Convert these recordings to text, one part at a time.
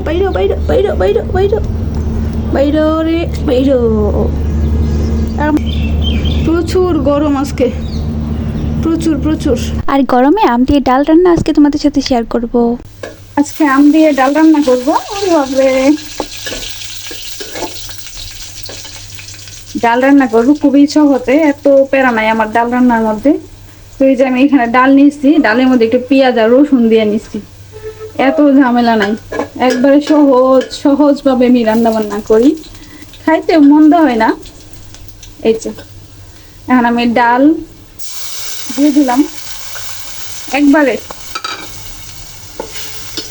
বাইরো বাইরো বাইরো বাইরো বাইরো বাইরো রে বাইরো আম- প্রচুর গরম আজকে। প্রচুর প্রচুর। আর গরমে আম দিয়ে ডাল রান্না আজকে তোমাদের সাথে শেয়ার করব। আজকে আম দিয়ে ডাল রান্না করব বাপরে ডাল রান্না করব খুবই সহজে এত প্যারা নাই আমার ডাল রান্নার মধ্যে। তো এই যে আমি এখানে ডাল নিচ্ছি ডালের মধ্যে একটু পেঁয়াজ আর রসুন দিয়ে নিচ্ছি। এত ঝামেলা নাই। একবারে সহজ, সহজভাবে আমি রান্না বান্না করি। খাইতে মন্দ হয় না। এই যে, এখন আমি ডাল দিয়ে দিলাম। একবারে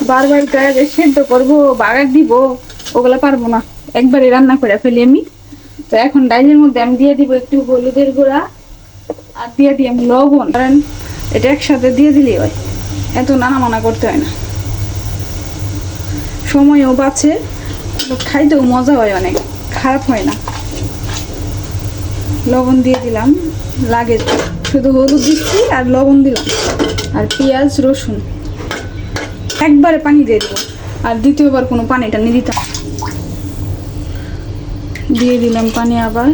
বারবার গায়ে সেদ্ধ করব, বাগার দিব, ওগুলো পারব না। একবারে রান্না করে ফেলি আমি। তো এখন ডাইলের মধ্যে আমি দিয়ে দিব একটু হলুদের গুঁড়া আর দিয়ে দিই আমি লবণ। কারণ এটা একসাথে দিয়ে দিলেই হয়। এত নানা মানা করতে হয় না। সময়ও বাঁচে খাইতেও মজা হয় অনেক, খারাপ হয় না। লবণ দিয়ে দিলাম, লাগে শুধু হলুদ দিচ্ছি আর লবণ দিলাম। আর পেঁয়াজ, রসুন, একবারে পানি দিয়ে দেবো আর দ্বিতীয়বার কোনো পানিটা নিয়ে দিতাম। দিয়ে দিলাম পানি আবার।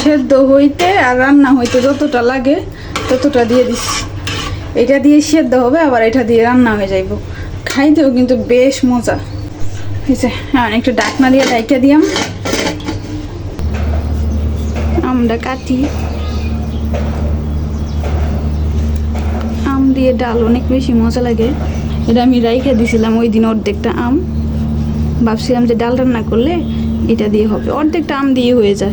সেদ্ধ হইতে আর রান্না হইতে যতটা লাগে ততটা দিয়ে দিচ্ছি। এটা দিয়ে সেদ্ধ হবে, আবার এটা দিয়ে রান্না হয়ে যাইব। খাইতেও কিন্তু বেশ মজা। হয়েছে হ্যাঁ একটু ডাকনা দিয়ে ডাইকা দিয়াম। আমরা কাটি। আম দিয়ে ডাল অনেক বেশি মজা লাগে। এটা আমি রাইখা দিছিলাম ওই দিন অর্ধেকটা আম। ভাবছিলাম যে ডাল রান্না করলে এটা দিয়ে হবে। অর্ধেকটা আম দিয়ে হয়ে যায়।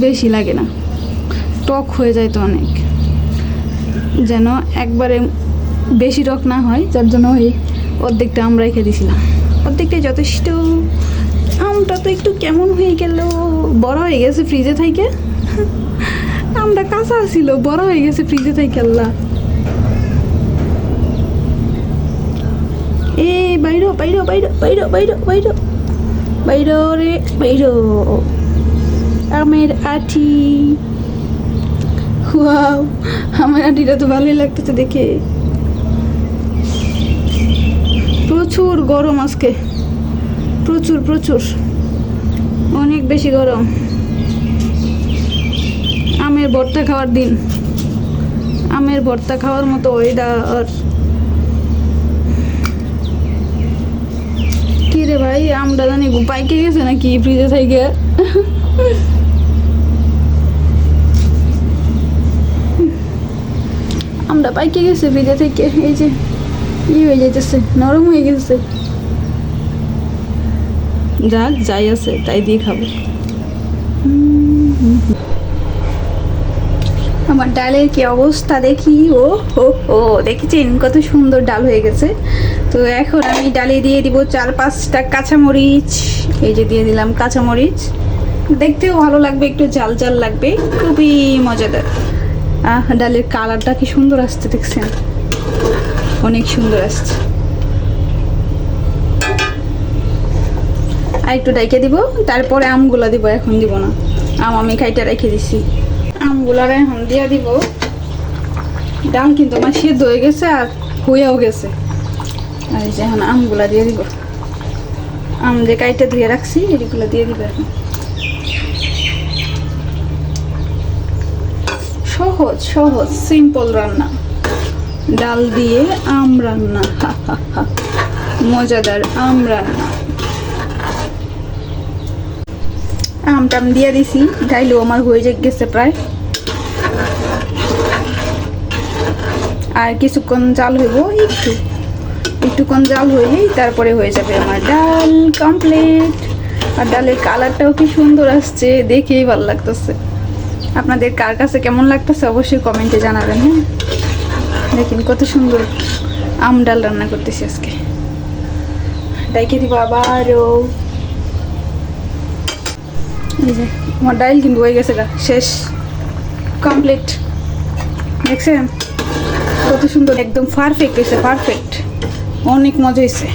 বেশি লাগে না। টক হয়ে যায় তো অনেক। যেন একবারে বেশি রক না হয়, যার জন্য ওই অর্ধেকটা আম রেখে দিছিলাম। অর্ধেকটা যথেষ্ট। আমটা তো একটু কেমন হয়ে গেল, বড় হয়ে গেছে ফ্রিজে থেকে। আমটা কাঁচা ছিল, বড় হয়ে গেছে ফ্রিজে থেকে, আল্লাহ। এ, বাইরো বাইরো বাইরো বাইরো বাইরো বাইরো। বাইরো রে, বাইরো। আমের আঠি। ওয়াও আমার আটিটা তো ভালোই লাগতেছে দেখে। প্রচুর গরম আজকে। প্রচুর প্রচুর। অনেক বেশি গরম। আমের ভর্তা খাওয়ার দিন। আমের ভর্তা খাওয়ার মতো ওয়েদার কি রে ভাই আমটা জানি পাইকে গেছে নাকি ফ্রিজে থেকে আমরা পাইকে গেছে ফ্রিজে থেকে। এই যে, ই হয়ে যাইতেছে, নরম হয়ে গেছে। যাক, যাই আছে, তাই দিয়ে খাব। আমার ডালের কি অবস্থা দেখি, ও, হো ও দেখেছেন কত সুন্দর ডাল হয়ে গেছে। তো এখন আমি ডালে দিয়ে দিব চার পাঁচটা কাঁচামরিচ। এই যে দিয়ে দিলাম কাঁচামরিচ। দেখতেও ভালো লাগবে, একটু জাল জাল লাগবে, খুবই মজাদার। আহ, ডালের কালারটা কি সুন্দর আসছে দেখছেন? অনেক সুন্দর আসছে। আর একটু ডাইকে দিব, তারপরে আমগুলা দিব, এখন দিব না। আম আমি খাইটা রেখে দিছি। আমগুলার এখন দিয়ে দিব। ডাল কিন্তু আমার সেদ্ধ হয়ে গেছে আর হয়েও গেছে। আর যে এখন আমগুলা দিয়ে দিব। আম যে কাইটা ধুয়ে রাখছি, এগুলো দিয়ে দিব এখন। সহজ সহজ সিম্পল রান্না। ডাল দিয়ে আম রান্না। মজাদার আম রান্না। আম টাম দিয়ে দিছি ডাইলেও আমার হয়ে যে গেছে প্রায়। আর কিছুক্ষণ জাল হইব, একটু, একটুক্ষণ জাল হইলেই তারপরে হয়ে যাবে আমার ডাল কমপ্লিট আর ডালের কালারটাও কি সুন্দর আসছে, দেখেই ভালো লাগতেছে। আপনাদের কার কাছে কেমন লাগতেছে অবশ্যই কমেন্টে জানাবেন হ্যাঁ? দেখেন কত সুন্দর আম ডাল রান্না করতেছি আজকে। ডাইকে দিব আবারও। এই যে, আমার ডাইল কিন্তু হয়ে গেছে গা, শেষ কমপ্লিট দেখছেন? কত সুন্দর, একদম পারফেক্ট হয়েছে পারফেক্ট অনেক মজা হয়েছে।